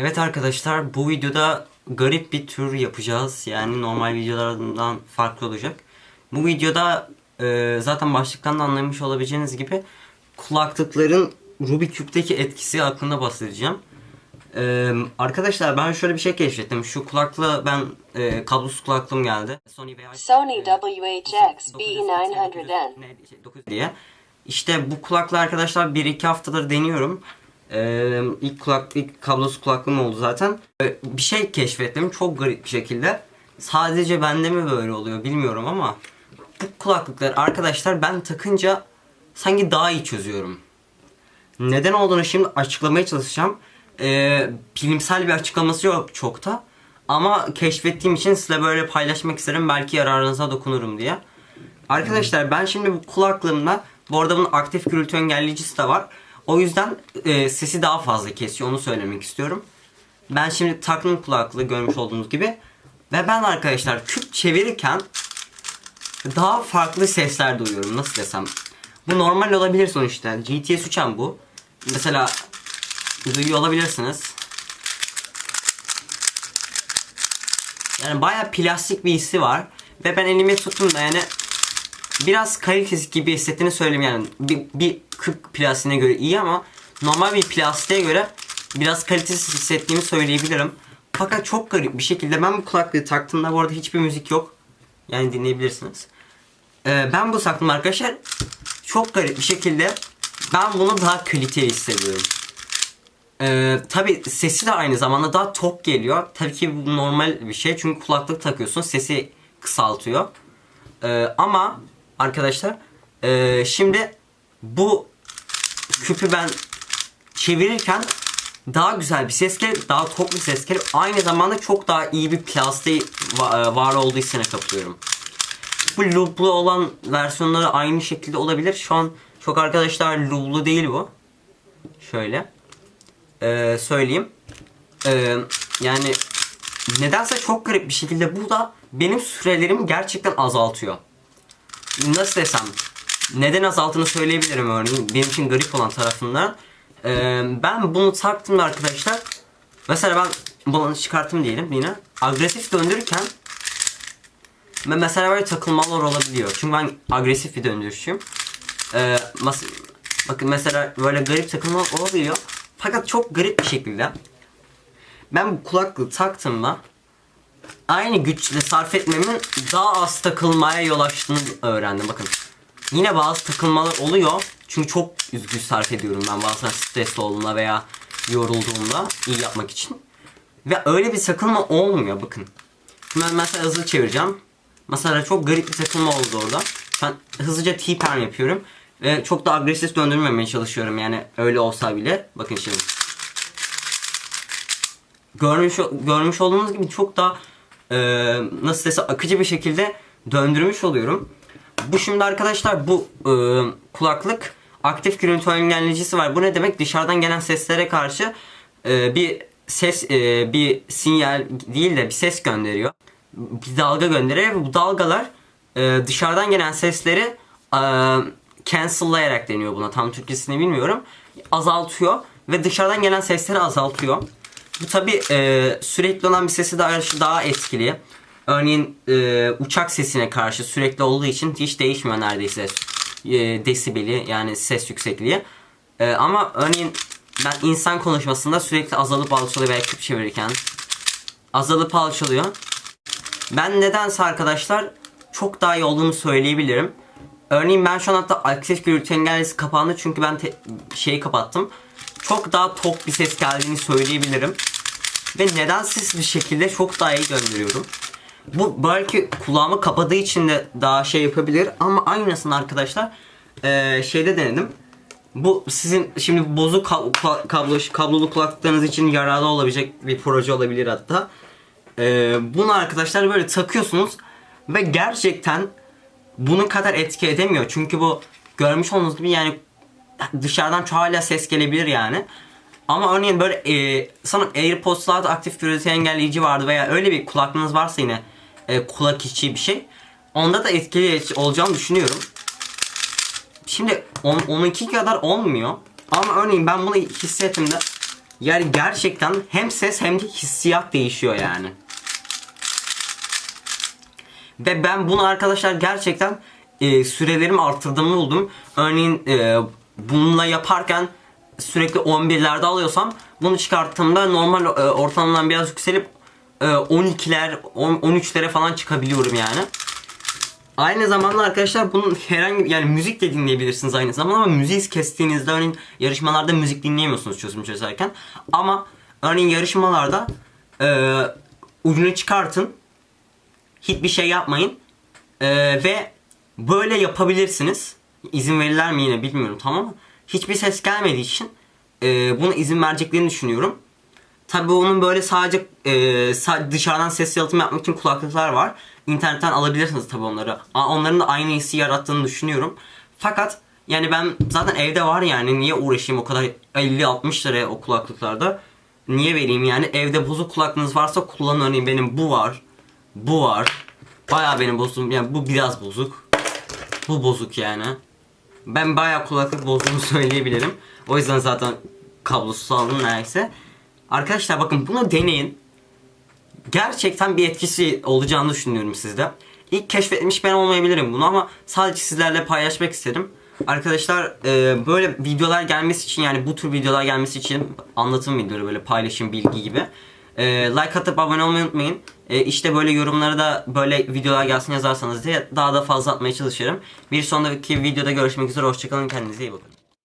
Evet arkadaşlar bu videoda garip bir tür yapacağız. Yani normal videolardan farklı olacak. Bu videoda e, zaten başlıktan da anlamış olabileceğiniz gibi kulaklıkların Rubik Küp'teki etkisi hakkında bahsedeceğim. E, arkadaşlar ben şöyle bir şey keşfettim. Şu kulaklığı ben e, kablosuz kulaklığım geldi. Sony veya Sony WHX B900N. diye. İşte bu kulaklığı arkadaşlar 1-2 haftadır deniyorum. Ee, ilk kulak ilk kablosuz kulaklığım oldu zaten. Bir şey keşfettim çok garip bir şekilde. Sadece bende mi böyle oluyor bilmiyorum ama bu kulaklıklar arkadaşlar ben takınca sanki daha iyi çözüyorum. Neden olduğunu şimdi açıklamaya çalışacağım. Ee, bilimsel bir açıklaması yok çok da. Ama keşfettiğim için size böyle paylaşmak isterim. Belki yararınıza dokunurum diye. Arkadaşlar ben şimdi bu kulaklığımla bu arada bunun aktif gürültü engelleyicisi de var. O yüzden e, sesi daha fazla kesiyor onu söylemek istiyorum. Ben şimdi taktım kulaklığı görmüş olduğunuz gibi. Ve ben arkadaşlar küp çevirirken daha farklı sesler duyuyorum. Nasıl desem. Bu normal olabilir sonuçta. GTS 3'en bu. Mesela duyuyor olabilirsiniz. Yani baya plastik bir hissi var. Ve ben elime tuttum da yani biraz kalitesiz gibi hissettiğini söyleyeyim yani. Bir, bir küp plastiğine göre iyi ama normal bir plastiğe göre biraz kalitesiz hissettiğimi söyleyebilirim. Fakat çok garip bir şekilde ben bu kulaklığı taktığımda bu arada hiçbir müzik yok. Yani dinleyebilirsiniz. Ee, ben bu taktım arkadaşlar çok garip bir şekilde ben bunu daha kaliteli hissediyorum. Ee, tabi sesi de aynı zamanda daha tok geliyor. Tabii ki bu normal bir şey çünkü kulaklık takıyorsun sesi kısaltıyor. Ee, ama arkadaşlar ee, şimdi bu küpü ben çevirirken daha güzel bir ses gelir, daha tok bir ses gelir. Aynı zamanda çok daha iyi bir plastiği va- var olduğu hissine kapılıyorum. Bu loop'lu olan versiyonları aynı şekilde olabilir. Şu an çok arkadaşlar loop'lu değil bu. Şöyle. Ee, söyleyeyim. Ee, yani nedense çok garip bir şekilde bu da benim sürelerimi gerçekten azaltıyor. Nasıl desem neden azalttığını söyleyebilirim örneğin benim için garip olan tarafından. Ee, ben bunu taktım arkadaşlar. Mesela ben bunu çıkarttım diyelim yine. Agresif döndürürken ve mesela böyle takılmalar olabiliyor. Çünkü ben agresif bir döndürüşçüyüm. Ee, bakın mesela böyle garip takılmalar olabiliyor. Fakat çok garip bir şekilde ben bu kulaklığı taktığımda aynı güçle sarf etmemin daha az takılmaya yol açtığını öğrendim. Bakın yine bazı takılmalar oluyor. Çünkü çok güç sarf ediyorum ben bazen stresli olduğumda veya yorulduğumda iyi yapmak için. Ve öyle bir takılma olmuyor bakın. Şimdi ben mesela hızlı çevireceğim. Mesela çok garip bir takılma oldu orada. Ben hızlıca T-turn yapıyorum. Ve çok da agresif döndürmemeye çalışıyorum yani öyle olsa bile. Bakın şimdi. Görmüş, görmüş olduğunuz gibi çok daha e, nasıl desem akıcı bir şekilde döndürmüş oluyorum. Bu şimdi arkadaşlar bu e, kulaklık aktif gürültü engelleyicisi var. Bu ne demek? Dışarıdan gelen seslere karşı e, bir ses e, bir sinyal değil de bir ses gönderiyor. Bir dalga gönderiyor ve bu dalgalar e, dışarıdan gelen sesleri e, cancellayarak deniyor buna. Tam Türkçesini bilmiyorum. Azaltıyor ve dışarıdan gelen sesleri azaltıyor. Bu tabi e, sürekli olan bir sesi daha, daha etkili. Örneğin e, uçak sesine karşı sürekli olduğu için hiç değişmiyor neredeyse e, desibeli yani ses yüksekliği. E, ama örneğin ben insan konuşmasında sürekli azalıp alçalıyor veya küp çevirirken azalıp alçalıyor. Ben nedense arkadaşlar çok daha iyi olduğunu söyleyebilirim. Örneğin ben şu an hatta aktif gürültü engellisi kapandı çünkü ben şeyi kapattım. Çok daha tok bir ses geldiğini söyleyebilirim. Ve nedensiz bir şekilde çok daha iyi döndürüyorum. Bu belki kulağımı kapadığı için de daha şey yapabilir ama aynısını arkadaşlar eee, şeyde denedim. Bu sizin şimdi bozuk kab- ka- kablo, kablolu kulaklıklarınız için yararlı olabilecek bir proje olabilir hatta. Eee, bunu arkadaşlar böyle takıyorsunuz ve gerçekten bunun kadar etki edemiyor. Çünkü bu görmüş olduğunuz gibi yani dışarıdan hala ses gelebilir yani. Ama örneğin böyle e, sanırım AirPods'larda aktif gürültü engelleyici vardı veya öyle bir kulaklığınız varsa yine e, kulak içi bir şey. Onda da etkili olacağını düşünüyorum. Şimdi on, onunki kadar olmuyor. Ama örneğin ben bunu hissettiğimde Yani gerçekten hem ses hem de hissiyat değişiyor yani. Ve ben bunu arkadaşlar gerçekten e, sürelerimi arttırdığımı buldum. Örneğin e, bununla yaparken sürekli 11'lerde alıyorsam bunu çıkarttığımda normal e, ortalamadan biraz yükselip e, 12'ler 10 13'lere falan çıkabiliyorum yani. Aynı zamanda arkadaşlar bunun herhangi yani müzik de dinleyebilirsiniz aynı zamanda ama müziği kestiğinizde örneğin yarışmalarda müzik dinleyemiyorsunuz çözüm çözerken. Ama örneğin yarışmalarda e, ucunu çıkartın hiçbir şey yapmayın E, ve böyle yapabilirsiniz. İzin verirler mi yine bilmiyorum tamam mı? Hiçbir ses gelmediği için e, buna izin vereceklerini düşünüyorum. Tabii onun böyle sadece e, dışarıdan ses yalıtımı yapmak için kulaklıklar var. İnternetten alabilirsiniz tabii onları. Onların da aynı hissi yarattığını düşünüyorum. Fakat yani ben zaten evde var yani niye uğraşayım o kadar 50-60 liraya o kulaklıklarda. Niye vereyim yani evde bozuk kulaklığınız varsa kullanın örneğin benim bu var. Bu var. Bayağı benim bozuk yani bu biraz bozuk. Bu bozuk yani. Ben bayağı kulaklık bozduğunu söyleyebilirim. O yüzden zaten kablosuz aldım neyse. Arkadaşlar bakın bunu deneyin. Gerçekten bir etkisi olacağını düşünüyorum sizde. İlk keşfetmiş ben olmayabilirim bunu ama sadece sizlerle paylaşmak istedim. Arkadaşlar e, böyle videolar gelmesi için yani bu tür videolar gelmesi için anlatım videoları böyle paylaşım bilgi gibi. E, like atıp abone olmayı unutmayın. E, işte böyle yorumlara da böyle videolar gelsin yazarsanız diye daha da fazla atmaya çalışırım. Bir sonraki videoda görüşmek üzere. Hoşçakalın. Kendinize iyi bakın.